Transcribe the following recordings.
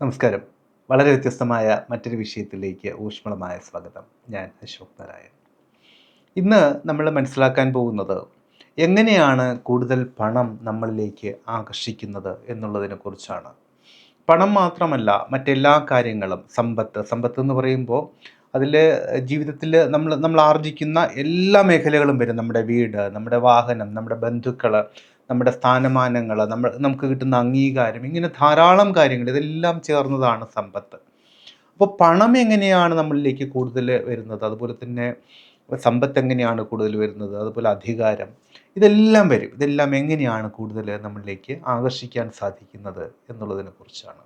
നമസ്കാരം. വളരെ വ്യത്യസ്തമായ മറ്റൊരു വിഷയത്തിലേക്ക് ഊഷ്മളമായ സ്വാഗതം. ഞാൻ അശോക് നാരായൺ. ഇന്ന് നമ്മൾ മനസ്സിലാക്കാൻ പോകുന്നത് എങ്ങനെയാണ് കൂടുതൽ പണം നമ്മളിലേക്ക് ആകർഷിക്കുന്നത് എന്നുള്ളതിനെ കുറിച്ചാണ്. പണം മാത്രമല്ല മറ്റെല്ലാ കാര്യങ്ങളും സമ്പത്ത്. സമ്പത്ത് എന്ന് പറയുമ്പോൾ അതിൽ ജീവിതത്തിൽ നമ്മൾ നമ്മൾ ആർജിക്കുന്ന എല്ലാ മേഖലകളും വരും. നമ്മുടെ വീട് നമ്മുടെ വാഹനം നമ്മുടെ ബന്ധുക്കൾ നമ്മുടെ സ്ഥാനമാനങ്ങൾ നമ്മൾ നമുക്ക് കിട്ടുന്ന അംഗീകാരം ഇങ്ങനെ ധാരാളം കാര്യങ്ങൾ ഇതെല്ലാം ചേർന്നതാണ് സമ്പത്ത്. അപ്പോൾ പണം എങ്ങനെയാണ് നമ്മളിലേക്ക് കൂടുതൽ വരുന്നത്? അതുപോലെ തന്നെ സമ്പത്ത് എങ്ങനെയാണ് കൂടുതൽ വരുന്നത്? അതുപോലെ അധികാരം ഇതെല്ലാം വരും. ഇതെല്ലാം എങ്ങനെയാണ് കൂടുതൽ നമ്മളിലേക്ക് ആകർഷിക്കാൻ സാധിക്കുന്നത് എന്നുള്ളതിനെ കുറിച്ചാണ്.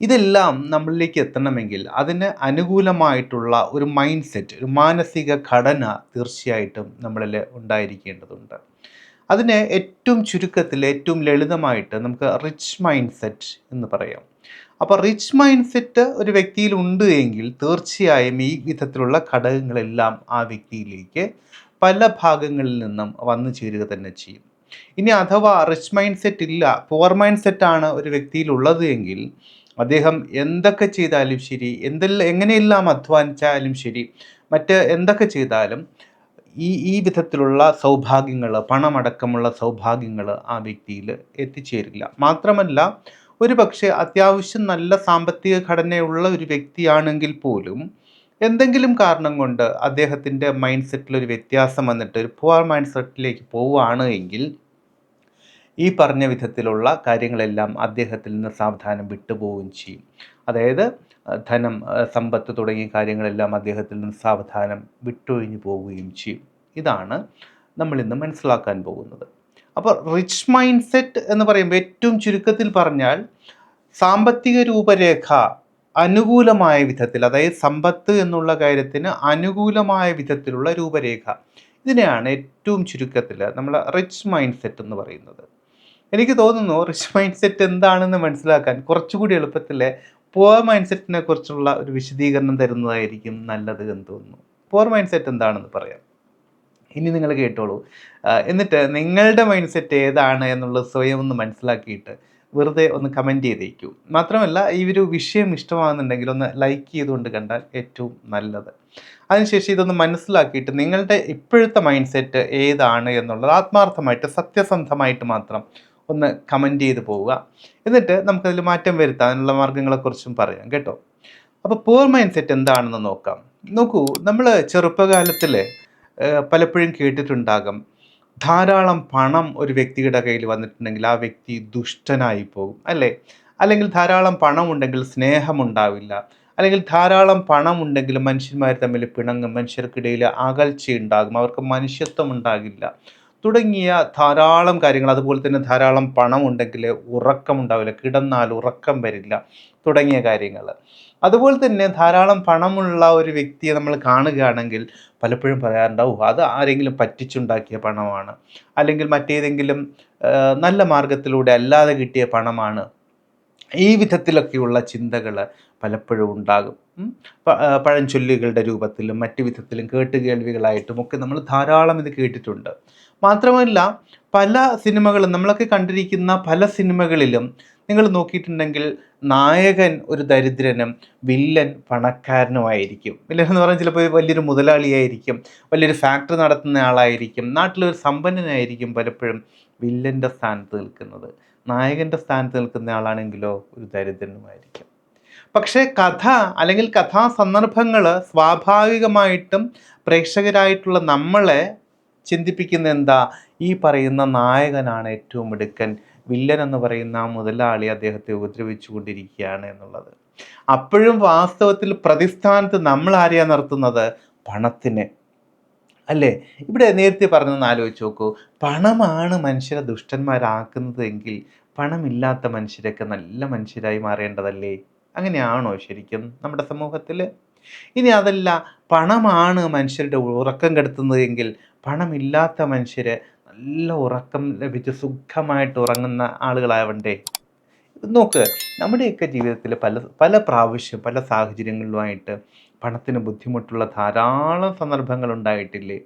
ഇതെല്ലാം നമ്മളിലേക്ക് എത്തണമെങ്കിൽ അതിന് അനുകൂലമായിട്ടുള്ള ഒരു മൈൻഡ് സെറ്റ് ഒരു മാനസിക ഘടന തീർച്ചയായിട്ടും നമ്മളിൽ ഉണ്ടായിരിക്കേണ്ടതുണ്ട്. അതിന് ഏറ്റവും ചുരുക്കത്തിൽ ഏറ്റവും ലളിതമായിട്ട് നമുക്ക് റിച്ച് മൈൻഡ് സെറ്റ് എന്ന് പറയാം. അപ്പോൾ റിച്ച് മൈൻഡ് സെറ്റ് ഒരു വ്യക്തിയിൽ ഉണ്ട് എങ്കിൽ തീർച്ചയായും ഈ വിധത്തിലുള്ള ഘടകങ്ങളെല്ലാം ആ വ്യക്തിയിലേക്ക് പല ഭാഗങ്ങളിൽ നിന്നും വന്നു ചേരുക തന്നെ ചെയ്യും. ഇനി അഥവാ റിച്ച് മൈൻഡ് സെറ്റ് ഇല്ല പുവർ മൈൻഡ് സെറ്റാണ് ഒരു വ്യക്തിയിൽ ഉള്ളത് എങ്കിൽ അദ്ദേഹം എന്തൊക്കെ ചെയ്താലും ശരി എന്തെല്ലാം എങ്ങനെയെല്ലാം അധ്വാനിച്ചാലും ശരി മറ്റ് എന്തൊക്കെ ചെയ്താലും ഈ ഈ വിധത്തിലുള്ള സൗഭാഗ്യങ്ങൾ പണമടക്കമുള്ള സൗഭാഗ്യങ്ങൾ ആ വ്യക്തിയിൽ എത്തിച്ചേരില്ല. മാത്രമല്ല ഒരു പക്ഷേ അത്യാവശ്യം നല്ല സാമ്പത്തിക ഘടനയുള്ള ഒരു വ്യക്തിയാണെങ്കിൽ പോലും എന്തെങ്കിലും കാരണം കൊണ്ട് അദ്ദേഹത്തിന്റെ മൈൻഡ് സെറ്റിൽ ഒരു വ്യത്യാസം വന്നിട്ട് ഒരു പുവർ മൈൻഡ് സെറ്റിലേക്ക് പോവുകയാണ് എങ്കിൽ ഈ പറഞ്ഞ വിധത്തിലുള്ള കാര്യങ്ങളെല്ലാം അദ്ദേഹത്തിൽ നിന്ന് സാവധാനം വിട്ടുപോവുകയും ചെയ്യും. അതായത് ധനം സമ്പത്ത് തുടങ്ങിയ കാര്യങ്ങളെല്ലാം അദ്ദേഹത്തിൽ നിന്ന് സാവധാനം വിട്ടൊഴിഞ്ഞു പോവുകയും ചെയ്യും. ഇതാണ് നമ്മൾ ഇന്ന് മനസ്സിലാക്കാൻ പോകുന്നത്. അപ്പോൾ റിച്ച് മൈൻഡ് സെറ്റ് എന്ന് പറയുമ്പോൾ ഏറ്റവും ചുരുക്കത്തിൽ പറഞ്ഞാൽ സാമ്പത്തിക രൂപരേഖ അനുകൂലമായ വിധത്തിൽ അതായത് സമ്പത്ത് എന്നുള്ള കാര്യത്തിന് അനുകൂലമായ വിധത്തിലുള്ള രൂപരേഖ. ഇതിനെയാണ് ഏറ്റവും ചുരുക്കത്തിൽ നമ്മൾ റിച്ച് മൈൻഡ് സെറ്റ് എന്ന് പറയുന്നത്. എനിക്ക് തോന്നുന്നു റിച്ച് മൈൻഡ് സെറ്റ് എന്താണെന്ന് മനസ്സിലാക്കാൻ കുറച്ചുകൂടി എളുപ്പത്തിൽ പുവർ മൈൻഡ് സെറ്റിനെ കുറിച്ചുള്ള ഒരു വിശദീകരണം തരുന്നതായിരിക്കും നല്ലത് എന്ന് തോന്നുന്നു. പോർ മൈൻഡ് സെറ്റ് എന്താണെന്ന് പറയാം. ഇനി നിങ്ങൾ കേട്ടോളൂ. എന്നിട്ട് നിങ്ങളുടെ മൈൻഡ് സെറ്റ് ഏതാണ് എന്നുള്ളത് സ്വയം ഒന്ന് മനസ്സിലാക്കിയിട്ട് വെറുതെ ഒന്ന് കമന്റ് ചെയ്തേക്കൂ. മാത്രമല്ല ഈ ഒരു വിഷയം ഇഷ്ടമാകുന്നുണ്ടെങ്കിൽ ഒന്ന് ലൈക്ക് ചെയ്തുകൊണ്ട് കണ്ടാൽ ഏറ്റവും നല്ലത്. അതിനുശേഷം ഇതൊന്ന് മനസ്സിലാക്കിയിട്ട് നിങ്ങളുടെ ഇപ്പോഴത്തെ മൈൻഡ് സെറ്റ് ഏതാണ് എന്നുള്ളത് ആത്മാർത്ഥമായിട്ട് സത്യസന്ധമായിട്ട് മാത്രം ഒന്ന് കമന്റ് ചെയ്ത് പോവുക. എന്നിട്ട് നമുക്കതിൽ മാറ്റം വരുത്താനുള്ള മാർഗങ്ങളെക്കുറിച്ചും പറയാം കേട്ടോ. അപ്പോൾ പൂർ മൈൻഡ് സെറ്റ് എന്താണെന്ന് നോക്കാം. നോക്കൂ നമ്മൾ ചെറുപ്പകാലത്തിൽ പലപ്പോഴും കേട്ടിട്ടുണ്ടാകും ധാരാളം പണം ഒരു വ്യക്തിയുടെ കയ്യിൽ വന്നിട്ടുണ്ടെങ്കിൽ ആ വ്യക്തി ദുഷ്ടനായി പോകും അല്ലേ? അല്ലെങ്കിൽ ധാരാളം പണം ഉണ്ടെങ്കിൽ സ്നേഹമുണ്ടാവില്ല അല്ലെങ്കിൽ ധാരാളം പണം ഉണ്ടെങ്കിൽ മനുഷ്യന്മാർ തമ്മിൽ പിണങ്ങും മനുഷ്യർക്കിടയിൽ അകൽച്ചയുണ്ടാകും അവർക്ക് മനുഷ്യത്വം ഉണ്ടാകില്ല. തുടങ്ങിയ ധാരാളം കാര്യങ്ങൾ അതുപോലെ തന്നെ ധാരാളം പണം ഉണ്ടെങ്കിൽ ഉറക്കമുണ്ടാവില്ല കിടന്നാൽ ഉറക്കം വരില്ല തുടങ്ങിയ കാര്യങ്ങൾ. അതുപോലെ തന്നെ ധാരാളം പണമുള്ള ഒരു വ്യക്തിയെ നമ്മൾ കാണുകയാണെങ്കിൽ പലപ്പോഴും പറയാറുണ്ടാവും അത് ആരെങ്കിലും പറ്റിച്ചുണ്ടാക്കിയ പണമാണ്. അല്ലെങ്കിൽ മറ്റേതെങ്കിലും നല്ല മാർഗത്തിലൂടെ അല്ലാതെ കിട്ടിയ പണമാണ്. ഈ വിധത്തിലൊക്കെയുള്ള ചിന്തകൾ പലപ്പോഴും ഉണ്ടാകും. പഴഞ്ചൊല്ലുകളുടെ രൂപത്തിലും മറ്റു വിധത്തിലും കേട്ടുകേൾവികളായിട്ടും ഒക്കെ നമ്മൾ ധാരാളം ഇത് കേട്ടിട്ടുണ്ട്. മാത്രമല്ല പല സിനിമകളും നമ്മളൊക്കെ കണ്ടിരിക്കുന്ന പല സിനിമകളിലും നിങ്ങൾ നോക്കിയിട്ടുണ്ടെങ്കിൽ നായകൻ ഒരു ദരിദ്രനും വില്ലൻ പണക്കാരനുമായിരിക്കും. വില്ലൻ എന്ന് പറഞ്ഞാൽ ചിലപ്പോൾ വലിയൊരു മുതലാളിയായിരിക്കും വലിയൊരു ഫാക്ടറി നടത്തുന്ന ആളായിരിക്കും നാട്ടിലൊരു സമ്പന്നനായിരിക്കും പലപ്പോഴും വില്ലന്റെ സ്ഥാനത്ത് നിൽക്കുന്നത്. നായകന്റെ സ്ഥാനത്ത് നിൽക്കുന്ന ആളാണെങ്കിലോ ഒരു ദരിദ്രനുമായിരിക്കും. പക്ഷേ കഥ അല്ലെങ്കിൽ കഥാസന്ദർഭങ്ങൾ സ്വാഭാവികമായിട്ടും പ്രേക്ഷകരായിട്ടുള്ള നമ്മളെ ചിന്തിപ്പിക്കുന്ന എന്താ? ഈ പറയുന്ന നായകനാണ് ഏറ്റവും മിടുക്കൻ വില്ലൻ എന്ന് പറയുന്ന ആ മുതലാളി അദ്ദേഹത്തെ ഉപദ്രവിച്ചു കൊണ്ടിരിക്കുകയാണ് എന്നുള്ളത്. അപ്പോഴും വാസ്തവത്തിൽ പ്രതിസ്ഥാനത്ത് നമ്മൾ ആരെയാണ് നിർത്തുന്നത്? പണത്തിനെ. അല്ലേ? ഇവിടെ നേരത്തെ പറഞ്ഞൊന്ന് ആലോചിച്ച് നോക്കൂ. പണമാണ് മനുഷ്യരെ ദുഷ്ടന്മാരാക്കുന്നത് എങ്കിൽ പണമില്ലാത്ത മനുഷ്യരൊക്കെ നല്ല മനുഷ്യരായി മാറേണ്ടതല്ലേ? അങ്ങനെയാണോ ശരിക്കും നമ്മുടെ സമൂഹത്തിൽ ഇനി അതല്ല പണമാണ് മനുഷ്യരുടെ ഉറക്കം കെടുത്തുന്നതെങ്കിൽ പണമില്ലാത്ത മനുഷ്യർ നല്ല ഉറക്കം ലഭിച്ച് സുഖമായിട്ട് ഉറങ്ങുന്ന ആളുകളാവണ്ടേ? നോക്ക് നമ്മുടെയൊക്കെ ജീവിതത്തിൽ പല പല പ്രാവശ്യം പല സാഹചര്യങ്ങളിലുമായിട്ട് പണത്തിന് ബുദ്ധിമുട്ടുള്ള ധാരാളം സന്ദർഭങ്ങൾ ഉണ്ടായിട്ടില്ലേ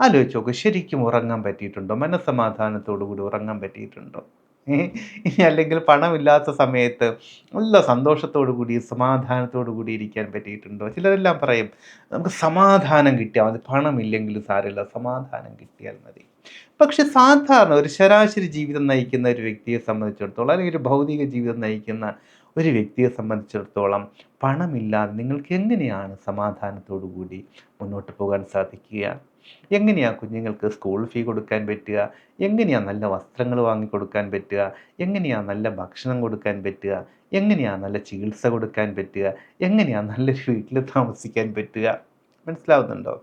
ആലോചിച്ച് നോക്ക് ശരിക്കും ഉറങ്ങാൻ പറ്റിയിട്ടുണ്ടോ? മനസ്സമാധാനത്തോടുകൂടി ഉറങ്ങാൻ പറ്റിയിട്ടുണ്ടോ? ഇനി അല്ലെങ്കിൽ പണമില്ലാത്ത സമയത്ത് നല്ല സന്തോഷത്തോടു കൂടി സമാധാനത്തോടു കൂടി ഇരിക്കാൻ പറ്റിയിട്ടുണ്ടോ? ചിലരെല്ലാം പറയും നമുക്ക് സമാധാനം കിട്ടിയാൽ മതി. പണമില്ലെങ്കിലും സാരമില്ല സമാധാനം കിട്ടിയാൽ മതി. പക്ഷെ സാധാരണ ഒരു ശരാശരി ജീവിതം നയിക്കുന്ന ഒരു വ്യക്തിയെ സംബന്ധിച്ചിടത്തോളം അല്ലെങ്കിൽ ഒരു ഭൗതിക ജീവിതം നയിക്കുന്ന ഒരു വ്യക്തിയെ സംബന്ധിച്ചിടത്തോളം പണമില്ലാതെ നിങ്ങൾക്ക് എങ്ങനെയാണ് സമാധാനത്തോടു കൂടി മുന്നോട്ട് പോകാൻ സാധിക്കുക? എങ്ങനെയാണ് കുഞ്ഞുങ്ങൾക്ക് സ്കൂൾ ഫീ കൊടുക്കാൻ പറ്റുക? എങ്ങനെയാണ് നല്ല വസ്ത്രങ്ങൾ വാങ്ങിക്കൊടുക്കാൻ പറ്റുക? എങ്ങനെയാണ് നല്ല ഭക്ഷണം കൊടുക്കാൻ പറ്റുക? എങ്ങനെയാണ് നല്ല ചികിത്സ കൊടുക്കാൻ പറ്റുക? എങ്ങനെയാണ് നല്ലൊരു വീട്ടിൽ താമസിക്കാൻ പറ്റുക? മനസ്സിലാവുന്നുണ്ടോ?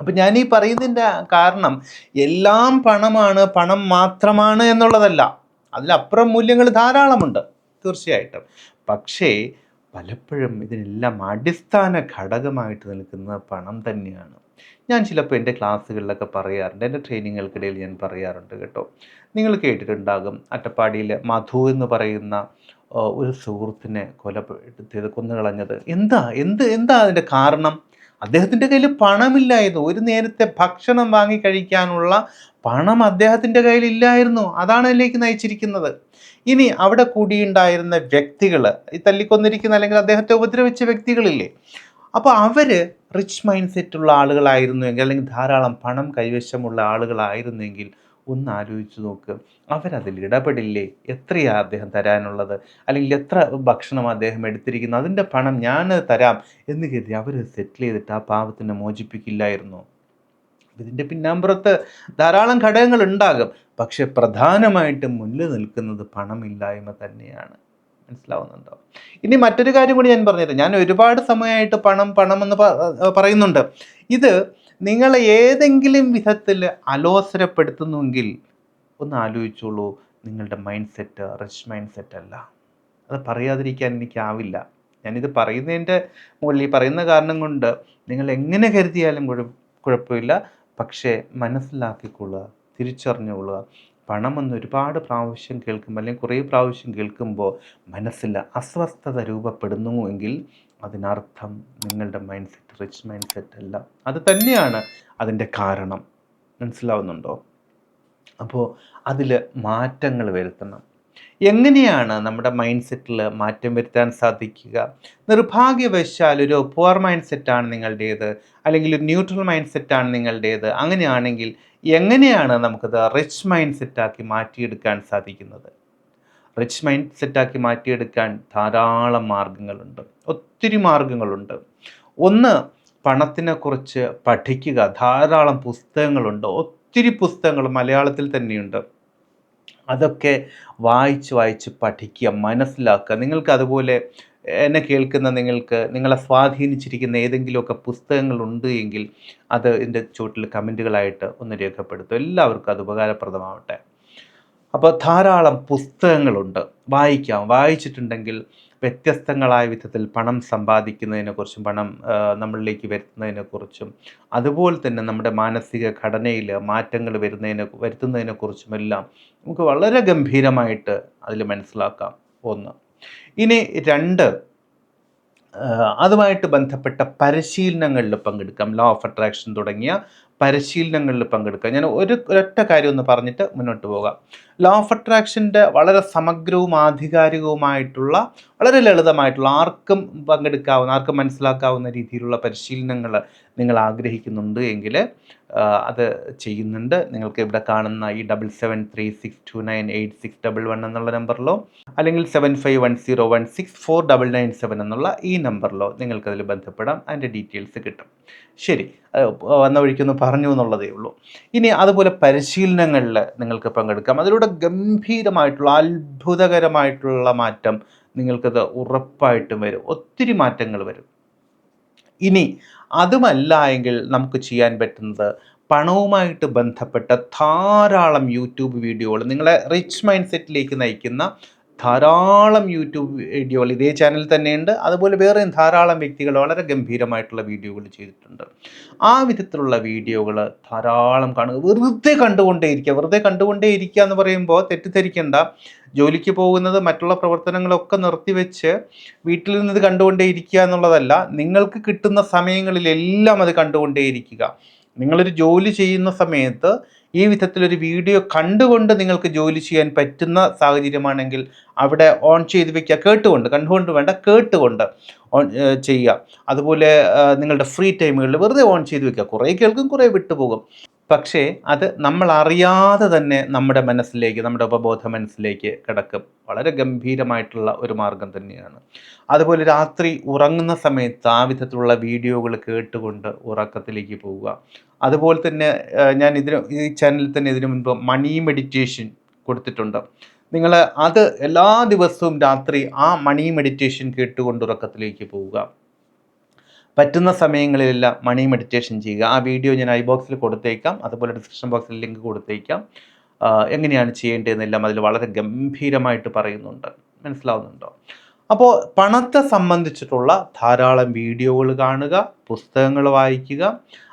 അപ്പം ഞാൻ ഈ പറയുന്നതിന്റെ കാരണം എല്ലാം പണമാണ് പണം മാത്രമാണ് എന്നുള്ളതല്ല. അതിലപ്പുറം മൂല്യങ്ങൾ ധാരാളമുണ്ട്. തീർച്ചയായിട്ടും. പക്ഷേ പലപ്പോഴും ഇതിനെല്ലാം അടിസ്ഥാന ഘടകമായിട്ട് നിൽക്കുന്ന പണം തന്നെയാണ്. ഞാൻ ചിലപ്പോൾ എന്റെ ക്ലാസ്സുകളിലൊക്കെ പറയാറുണ്ട് എന്റെ ട്രെയിനിങ്ങുകൾക്കിടയിൽ ഞാൻ പറയാറുണ്ട് കേട്ടോ. നിങ്ങൾ കേട്ടിട്ടുണ്ടാകും അട്ടപ്പാടിയിൽ മധു എന്ന് പറയുന്ന ഒരു സുഹൃത്തിനെ കൊലപ്പെടുത്തിയത് കൊന്നുകളഞ്ഞത്. എന്താ എന്ത് എന്താ അതിന്റെ കാരണം? അദ്ദേഹത്തിന്റെ കയ്യിൽ പണമില്ലായിരുന്നു. ഒരു നേരത്തെ ഭക്ഷണം വാങ്ങി കഴിക്കാനുള്ള പണം അദ്ദേഹത്തിന്റെ കയ്യിൽ ഇല്ലായിരുന്നു. അതാണ് അതിലേക്ക് നയിച്ചിരിക്കുന്നത്. ഇനി അവിടെ കൂടിയുണ്ടായിരുന്ന വ്യക്തികൾ ഈ തല്ലിക്കൊന്നിരിക്കുന്ന അല്ലെങ്കിൽ അദ്ദേഹത്തെ ഉപദ്രവിച്ച വ്യക്തികളില്ലേ അപ്പോൾ അവർ റിച്ച് മൈൻഡ് സെറ്റുള്ള ആളുകളായിരുന്നുവെങ്കിൽ അല്ലെങ്കിൽ ധാരാളം പണം കൈവശമുള്ള ആളുകളായിരുന്നെങ്കിൽ ഒന്ന് ആലോചിച്ച് നോക്ക്. അവരതിൽ ഇടപെടില്ലേ? എത്രയാ അദ്ദേഹം തരാനുള്ളത്? അല്ലെങ്കിൽ എത്ര ഭക്ഷണം അദ്ദേഹം എടുത്തിരിക്കുന്നു? അതിന്റെ പണം ഞാൻ തരാം എന്ന് കരുതി അവർ സെറ്റിൽ ചെയ്തിട്ട് ആ പാവത്തിനെ മോചിപ്പിക്കില്ലായിരുന്നു. ഇതിന്റെ പിന്നാമ്പുറത്ത് ധാരാളം ഘടകങ്ങൾ ഉണ്ടാകും. പക്ഷെ പ്രധാനമായിട്ടും മുന്നിൽ നിൽക്കുന്നത് പണമില്ലായ്മ തന്നെയാണ്. മനസ്സിലാവുന്നുണ്ടോ? ഇനി മറ്റൊരു കാര്യം കൂടി ഞാൻ പറഞ്ഞുതരാം. ഞാൻ ഒരുപാട് സമയമായിട്ട് പണം പണം എന്ന് പറയുന്നുണ്ട്. ഇത് നിങ്ങളെ ഏതെങ്കിലും വിധത്തിൽ അലോസരപ്പെടുത്തുന്നുവെങ്കിൽ ഒന്ന് ആലോചിച്ചോളൂ. നിങ്ങളുടെ mind set rich mind set അല്ല. അത് പറയാതിരിക്കാൻ എനിക്കാവില്ല. ഞാനിത് പറയുന്നതിന്റെ മുകളിൽ ഈ പറയുന്ന കാരണം കൊണ്ട് നിങ്ങൾ എങ്ങനെ കരുതിയാലും കുഴപ്പമില്ല. പക്ഷേ മനസ്സിലാക്കിക്കൊള്ളുക തിരിച്ചറിഞ്ഞുകൊള്ളുക. പണമെന്ന് ഒരുപാട് പ്രാവശ്യം കേൾക്കുമ്പോൾ അല്ലെങ്കിൽ കുറേ പ്രാവശ്യം കേൾക്കുമ്പോൾ മനസ്സിൽ അസ്വസ്ഥത രൂപപ്പെടുന്നുവെങ്കിൽ അതിനർത്ഥം നിങ്ങളുടെ mind set rich mind set അല്ല അത് തന്നെയാണ് അതിന്റെ കാരണം. മനസ്സിലാവുന്നുണ്ടോ? അപ്പോൾ അതിൽ മാറ്റങ്ങൾ വരുത്തണം. എങ്ങനെയാണ് നമ്മുടെ മൈൻഡ് സെറ്റിൽ മാറ്റം വരുത്താൻ സാധിക്കുക? നിർഭാഗ്യവശാൽ ഒരു പുവർ മൈൻഡ് സെറ്റാണ് നിങ്ങളുടേത് അല്ലെങ്കിൽ ഒരു ന്യൂട്രൽ മൈൻഡ് സെറ്റാണ് നിങ്ങളുടേത്. അങ്ങനെയാണെങ്കിൽ എങ്ങനെയാണ് നമുക്കത് റിച്ച് മൈൻഡ് സെറ്റാക്കി മാറ്റിയെടുക്കാൻ സാധിക്കുന്നത്? റിച്ച് മൈൻഡ് സെറ്റാക്കി മാറ്റിയെടുക്കാൻ ധാരാളം മാർഗങ്ങളുണ്ട്. ഒത്തിരി മാർഗങ്ങളുണ്ട്. ഒന്ന് പണത്തിനെക്കുറിച്ച് പഠിക്കുക. ധാരാളം പുസ്തകങ്ങളുണ്ട്. ഒത്തിരി പുസ്തകങ്ങൾ മലയാളത്തിൽ തന്നെയുണ്ട്. അതൊക്കെ വായിച്ച് വായിച്ച് പഠിക്കുക മനസ്സിലാക്കുക. നിങ്ങൾക്ക് അതുപോലെ എന്നെ കേൾക്കുന്ന നിങ്ങൾക്ക് നിങ്ങളെ സ്വാധീനിച്ചിരിക്കുന്ന ഏതെങ്കിലുമൊക്കെ പുസ്തകങ്ങളുണ്ട് എങ്കിൽ അത് എന്റെ ചുവട്ടിൽ കമന്റുകളായിട്ട് ഒന്ന് രേഖപ്പെടുത്തും എല്ലാവർക്കും അത് ഉപകാരപ്രദമാവട്ടെ. അപ്പോൾ ധാരാളം പുസ്തകങ്ങളുണ്ട്. വായിക്കാം. വായിച്ചിട്ടുണ്ടെങ്കിൽ വ്യത്യസ്തങ്ങളായ വിധത്തിൽ പണം സമ്പാദിക്കുന്നതിനെക്കുറിച്ചും പണം നമ്മളിലേക്ക് വരുത്തുന്നതിനെക്കുറിച്ചും അതുപോലെ തന്നെ നമ്മുടെ മാനസിക ഘടനയിൽ മാറ്റങ്ങൾ വരുന്നതിനെ വരുത്തുന്നതിനെക്കുറിച്ചുമെല്ലാം നമുക്ക് വളരെ ഗംഭീരമായിട്ട് അതിൽ മനസ്സിലാക്കാം. ഒന്ന്. ഇനി രണ്ട് അതുമായിട്ട് ബന്ധപ്പെട്ട പരിശീലനങ്ങളിൽ പങ്കെടുക്കാം. ലോ ഓഫ് അട്രാക്ഷൻ തുടങ്ങിയ പരിശീലനങ്ങളിൽ പങ്കെടുക്കുക. ഞാൻ ഒരു ഒരൊറ്റ കാര്യം ഒന്ന് പറഞ്ഞിട്ട് മുന്നോട്ട് പോകാം. ലോ ഓഫ് അട്രാക്ഷന്റെ വളരെ സമഗ്രവും ആധികാരികവുമായിട്ടുള്ള വളരെ ലളിതമായിട്ടുള്ള ആർക്കും പങ്കെടുക്കാവുന്ന ആർക്കും മനസ്സിലാക്കാവുന്ന രീതിയിലുള്ള പരിശീലനങ്ങൾ നിങ്ങൾ ആഗ്രഹിക്കുന്നുണ്ട് എങ്കിൽ അത് ചെയ്യുന്നുണ്ട്. നിങ്ങൾക്ക് ഇവിടെ കാണുന്ന ഈ double seven three six two nine eight six double one എന്നുള്ള നമ്പറിലോ അല്ലെങ്കിൽ seven five one zero one six four double nine seven എന്നുള്ള ഈ നമ്പറിലോ നിങ്ങൾക്കതിൽ ബന്ധപ്പെടാം. അതിന്റെ ഡീറ്റെയിൽസ് കിട്ടും. ശരി. വന്ന വഴിക്കൊന്ന് പറഞ്ഞു എന്നുള്ളതേ ഉള്ളൂ. ഇനി അതുപോലെ പരിശീലനങ്ങളിൽ നിങ്ങൾക്ക് പങ്കെടുക്കാം. അതിലൂടെ ഗംഭീരമായിട്ടുള്ള അത്ഭുതകരമായിട്ടുള്ള മാറ്റം നിങ്ങൾക്കത് ഉറപ്പായിട്ടും വരും. ഒത്തിരി മാറ്റങ്ങൾ വരും. ഇനി അതുമല്ല എങ്കിൽ നമുക്ക് ചെയ്യാൻ പറ്റുന്നത് പണവുമായിട്ട് ബന്ധപ്പെട്ട ധാരാളം യൂട്യൂബ് വീഡിയോകൾ നിങ്ങളെ റിച്ച് മൈൻഡ് സെറ്റിലേക്ക് നയിക്കുന്ന ധാരാളം യൂട്യൂബ് വീഡിയോകൾ ഇതേ ചാനൽ തന്നെയുണ്ട്. അതുപോലെ വേറെയും ധാരാളം വ്യക്തികൾ വളരെ ഗംഭീരമായിട്ടുള്ള വീഡിയോകൾ ചെയ്തിട്ടുണ്ട്. ആ വിധത്തിലുള്ള വീഡിയോകൾ ധാരാളം കാണുക വെറുതെ കണ്ടുകൊണ്ടേയിരിക്കുക. വെറുതെ കണ്ടുകൊണ്ടേയിരിക്കുക എന്ന് പറയുമ്പോൾ തെറ്റിദ്ധരിക്കേണ്ട. ജോലിക്ക് പോകുന്നത് മറ്റുള്ള പ്രവർത്തനങ്ങളൊക്കെ നിർത്തിവെച്ച് വീട്ടിൽ നിന്ന് ഇത് കണ്ടുകൊണ്ടേയിരിക്കുക എന്നുള്ളതല്ല നിങ്ങൾക്ക് കിട്ടുന്ന സമയങ്ങളിലെല്ലാം അത് കണ്ടുകൊണ്ടേയിരിക്കുക. നിങ്ങളൊരു ജോലി ചെയ്യുന്ന സമയത്ത് ഈ വിധത്തിലൊരു വീഡിയോ കണ്ടുകൊണ്ട് നിങ്ങൾക്ക് ജോലി ചെയ്യാൻ പറ്റുന്ന സാഹചര്യമാണെങ്കിൽ അവിടെ ഓൺ ചെയ്ത് വെക്കുക. കേട്ടുകൊണ്ട് കണ്ടുകൊണ്ട് വേണ്ട കേട്ടുകൊണ്ട് ഓൺ ചെയ്യുക. അതുപോലെ നിങ്ങളുടെ ഫ്രീ ടൈമുകളിൽ വെറുതെ ഓൺ ചെയ്ത് വെക്കുക. കുറേ കേൾക്കും കുറേ വിട്ടുപോകും. പക്ഷേ അത് നമ്മൾ അറിയാതെ തന്നെ നമ്മുടെ മനസ്സിലേക്ക് നമ്മുടെ ഉപബോധ മനസ്സിലേക്ക് കിടക്കും. വളരെ ഗംഭീരമായിട്ടുള്ള ഒരു മാർഗം തന്നെയാണ്. അതുപോലെ രാത്രി ഉറങ്ങുന്ന സമയത്ത് ആ വിധത്തിലുള്ള വീഡിയോകൾ കേട്ടുകൊണ്ട് ഉറക്കത്തിലേക്ക് പോവുക. അതുപോലെ തന്നെ ഞാൻ ഇതിന് ഈ ചാനലിൽ തന്നെ ഇതിനു മുൻപ് മണി മെഡിറ്റേഷൻ കൊടുത്തിട്ടുണ്ട്. നിങ്ങൾ അത് എല്ലാ ദിവസവും രാത്രി ആ മണി മെഡിറ്റേഷൻ കേട്ടുകൊണ്ട് ഉറക്കത്തിലേക്ക് പോവുക. പറ്റുന്ന സമയങ്ങളിലെല്ലാം മണി മെഡിറ്റേഷൻ ചെയ്യുക. ആ വീഡിയോ ഞാൻ ഐ ബോക്സിൽ കൊടുത്തേക്കാം. അതുപോലെ ഡിസ്ക്രിപ്ഷൻ ബോക്സിൽ ലിങ്ക് കൊടുത്തേക്കാം. എങ്ങനെയാണ് ചെയ്യേണ്ടതെന്നെല്ലാം അതിൽ വളരെ ഗംഭീരമായിട്ട് പറയുന്നുണ്ട്. മനസ്സിലാവുന്നുണ്ടോ? അപ്പോൾ പണത്തെ സംബന്ധിച്ചിട്ടുള്ള ധാരാളം വീഡിയോകൾ കാണുക പുസ്തകങ്ങൾ വായിക്കുക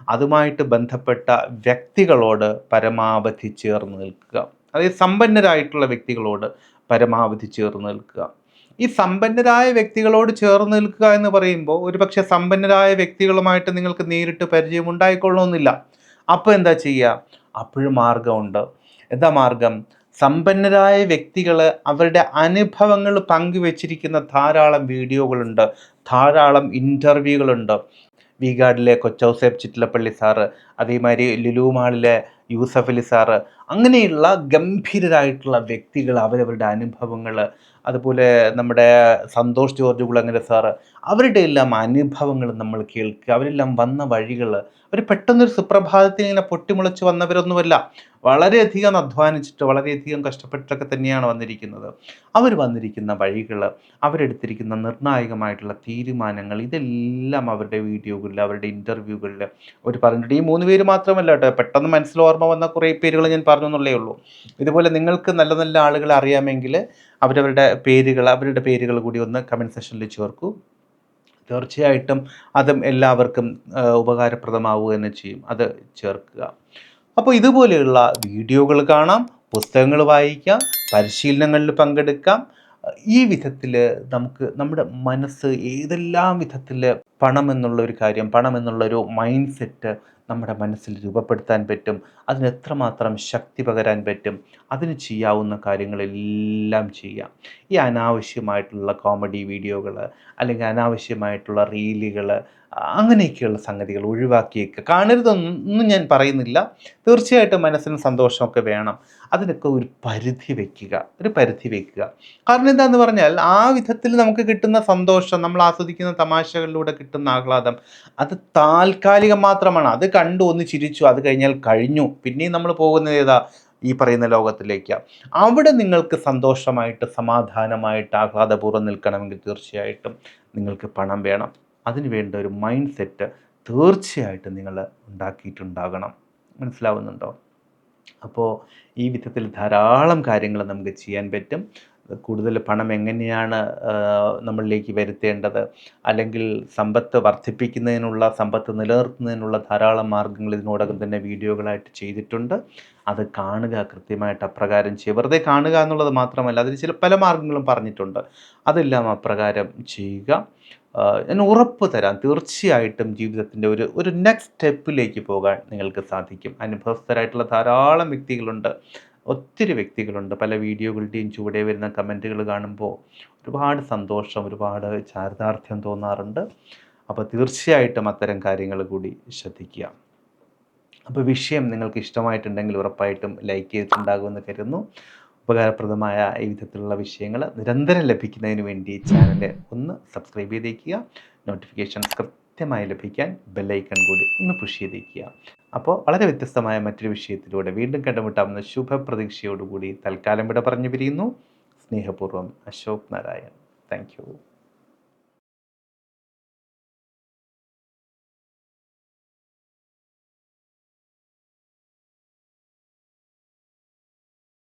അതുമായിട്ട് ബന്ധപ്പെട്ട വ്യക്തികളോട് പരമാവധി ചേർന്ന് നിൽക്കുക. അതായത് സമ്പന്നരായിട്ടുള്ള വ്യക്തികളോട് പരമാവധി ചേർന്ന് നിൽക്കുക. ഈ സമ്പന്നരായ വ്യക്തികളോട് ചേർന്ന് നിൽക്കുക എന്ന് പറയുമ്പോൾ ഒരുപക്ഷെ സമ്പന്നരായ വ്യക്തികളുമായിട്ട് നിങ്ങൾക്ക് നേരിട്ട് പരിചയം ഉണ്ടായിക്കൊള്ളണമെന്നില്ല അപ്പോൾ എന്താ ചെയ്യുക? അപ്പോഴും മാർഗമുണ്ട് എന്താ മാർഗം സമ്പന്നരായ വ്യക്തികൾ അവരുടെ അനുഭവങ്ങൾ പങ്കുവച്ചിരിക്കുന്ന ധാരാളം വീഡിയോകളുണ്ട്. ധാരാളം ഇന്റർവ്യൂകളുണ്ട് വി ഗാർഡിലെ കൊച്ചൗസേബ് ചിറ്റിലപ്പള്ളി സാറ് അതേമാതിരി ലുലു മാളിലെ യൂസഫ് അലി സാറ് അങ്ങനെയുള്ള ഗംഭീരരായിട്ടുള്ള വ്യക്തികൾ അവരവരുടെ അനുഭവങ്ങൾ അതുപോലെ നമ്മുടെ സന്തോഷ് ജോർജ് കുളങ്ങര സാറ് അവരുടെ എല്ലാം അനുഭവങ്ങൾ നമ്മൾ കേൾക്കുക അവരെല്ലാം വന്ന വഴികൾ അവർ പെട്ടെന്നൊരു സുപ്രഭാതത്തിൽ ഇങ്ങനെ പൊട്ടിമുളച്ച് വന്നവരൊന്നുമല്ല. വളരെയധികം അധ്വാനിച്ചിട്ട് വളരെയധികം കഷ്ടപ്പെട്ടിട്ടൊക്കെ തന്നെയാണ് വന്നിരിക്കുന്നത്. അവർ വന്നിരിക്കുന്ന വഴികൾ അവരെടുത്തിരിക്കുന്ന നിർണായകമായിട്ടുള്ള തീരുമാനങ്ങൾ ഇതെല്ലാം അവരുടെ വീഡിയോകളിൽ അവരുടെ ഇന്റർവ്യൂകളിൽ അവർ പറഞ്ഞിട്ട് ഈ മൂന്ന് പേര് മാത്രമല്ല കേട്ടോ പെട്ടെന്ന് മനസ്സിൽ ഓർമ്മ വന്ന കുറേ പേരുകൾ ഞാൻ പറഞ്ഞു എന്നുള്ളേ ഉള്ളൂ. ഇതുപോലെ നിങ്ങൾക്ക് നല്ല നല്ല ആളുകളെ അറിയാമെങ്കിൽ അവരവരുടെ പേരുകൾ അവരുടെ പേരുകൾ കൂടി ഒന്ന് കമന്റ് സെഷനിൽ ചേർക്കൂ. തീർച്ചയായിട്ടും അതും എല്ലാവർക്കും ഉപകാരപ്രദമാവുക തന്നെ ചെയ്യും. അത് ചേർക്കുക. അപ്പോൾ ഇതുപോലെയുള്ള വീഡിയോകൾ കാണാം പുസ്തകങ്ങൾ വായിക്കാം പരിശീലനങ്ങളിൽ പങ്കെടുക്കാം. ഈ വിധത്തിൽ നമുക്ക് നമ്മുടെ മനസ്സ് ഏതെല്ലാം വിധത്തിൽ പണം എന്നുള്ള ഒരു കാര്യം പണം എന്നുള്ള ഒരു മൈൻഡ് സെറ്റ് നമ്മുടെ മനസ്സിൽ രൂപപ്പെടുത്താൻ പറ്റും. അതിനെത്രമാത്രം ശക്തി പകരാൻ പറ്റും. അതിന് ചെയ്യാവുന്ന കാര്യങ്ങളെല്ലാം ചെയ്യാം. ഈ അനാവശ്യമായിട്ടുള്ള കോമഡി വീഡിയോകൾ അല്ലെങ്കിൽ അനാവശ്യമായിട്ടുള്ള റീലുകൾ അങ്ങനെയൊക്കെയുള്ള സംഗതികൾ ഒഴിവാക്കിയേക്കുക കാണരുതൊന്നും ഞാൻ പറയുന്നില്ല. തീർച്ചയായിട്ടും മനസ്സിന് സന്തോഷമൊക്കെ വേണം. അതിനൊക്കെ ഒരു പരിധി വയ്ക്കുക ഒരു പരിധി വയ്ക്കുക കാരണം എന്താന്ന് പറഞ്ഞാൽ ആ വിധത്തിൽ നമുക്ക് കിട്ടുന്ന സന്തോഷം നമ്മൾ ആസ്വദിക്കുന്ന തമാശകളിലൂടെ കിട്ടുന്ന ആഹ്ലാദം അത് താൽക്കാലികം മാത്രമാണ്. അത് കണ്ടു ഒന്ന് ചിരിച്ചു അത് കഴിഞ്ഞാൽ കഴിഞ്ഞു. പിന്നെയും നമ്മൾ പോകുന്നത് ഏതാ? ഈ പറയുന്ന ലോകത്തിലേക്ക്. അവിടെ നിങ്ങൾക്ക് സന്തോഷമായിട്ട് സമാധാനമായിട്ട് ആഹ്ലാദപൂർവം നിൽക്കണമെങ്കിൽ തീർച്ചയായിട്ടും നിങ്ങൾക്ക് പണം വേണം. അതിന് വേണ്ട ഒരു മൈൻഡ് സെറ്റ് തീർച്ചയായിട്ടും നിങ്ങൾ ഉണ്ടാക്കിയിട്ടുണ്ടാകണം. മനസ്സിലാവുന്നുണ്ടോ? അപ്പോൾ ഈ വിധത്തിൽ ധാരാളം കാര്യങ്ങൾ നമുക്ക് ചെയ്യാൻ പറ്റും. കൂടുതൽ പണം എങ്ങനെയാണ് നമ്മളിലേക്ക് വരുത്തേണ്ടത്? അല്ലെങ്കിൽ സമ്പത്ത് വർദ്ധിപ്പിക്കുന്നതിനുള്ള സമ്പത്ത് നിലനിർത്തുന്നതിനുള്ള ധാരാളം മാർഗങ്ങൾ ഇതിനോടകം തന്നെ വീഡിയോകളായിട്ട് ചെയ്തിട്ടുണ്ട്. അത് കാണുക കൃത്യമായിട്ട് അപ്രകാരം ചെയ്യുക. വെറുതെ കാണുക എന്നുള്ളത് മാത്രമല്ല അതിന് ചില പല മാർഗങ്ങളും പറഞ്ഞിട്ടുണ്ട്. അതെല്ലാം അപ്രകാരം ചെയ്യുക. ഞാൻ ഉറപ്പ് തരാം. തീർച്ചയായിട്ടും ജീവിതത്തിന്റെ ഒരു ഒരു നെക്സ്റ്റ് സ്റ്റെപ്പിലേക്ക് പോകാൻ നിങ്ങൾക്ക് സാധിക്കും. അനുഭവസ്ഥരായിട്ടുള്ള ധാരാളം വ്യക്തികളുണ്ട്. ഒത്തിരി വ്യക്തികളുണ്ട്. പല വീഡിയോകളുടെയും ചുവടെ വരുന്ന കമന്റുകൾ കാണുമ്പോൾ ഒരുപാട് സന്തോഷം ഒരുപാട് ചാരിതാർത്ഥ്യം തോന്നാറുണ്ട്. അപ്പോൾ തീർച്ചയായിട്ടും അത്തരം കാര്യങ്ങൾ കൂടി ശ്രദ്ധിക്കുക. അപ്പോൾ വിഷയം നിങ്ങൾക്ക് ഇഷ്ടമായിട്ടുണ്ടെങ്കിൽ ഉറപ്പായിട്ടും ലൈക്ക് ചെയ്തിട്ടുണ്ടാകുമെന്ന് കരുതുന്നു. ഉപകാരപ്രദമായ ഈ വിധത്തിലുള്ള വിഷയങ്ങൾ നിരന്തരം ലഭിക്കുന്നതിന് വേണ്ടി ചാനൽ ഒന്ന് സബ്സ്ക്രൈബ് ചെയ്തേക്കുക. നോട്ടിഫിക്കേഷൻസ് കൃത്യമായി ലഭിക്കാൻ ബെല്ലൈക്കൺ കൂടി ഒന്ന് പുഷ് ചെയ്തേക്കുക. അപ്പോൾ വളരെ വ്യത്യസ്തമായ മറ്റൊരു വിഷയത്തിലൂടെ വീണ്ടും കണ്ടുമുട്ടാവുന്ന ശുഭപ്രതീക്ഷയോടുകൂടി തൽക്കാലം ഇവിടെ പറഞ്ഞു പിരിയുന്നു സ്നേഹപൂർവം അശോക് നാരായൺ. താങ്ക്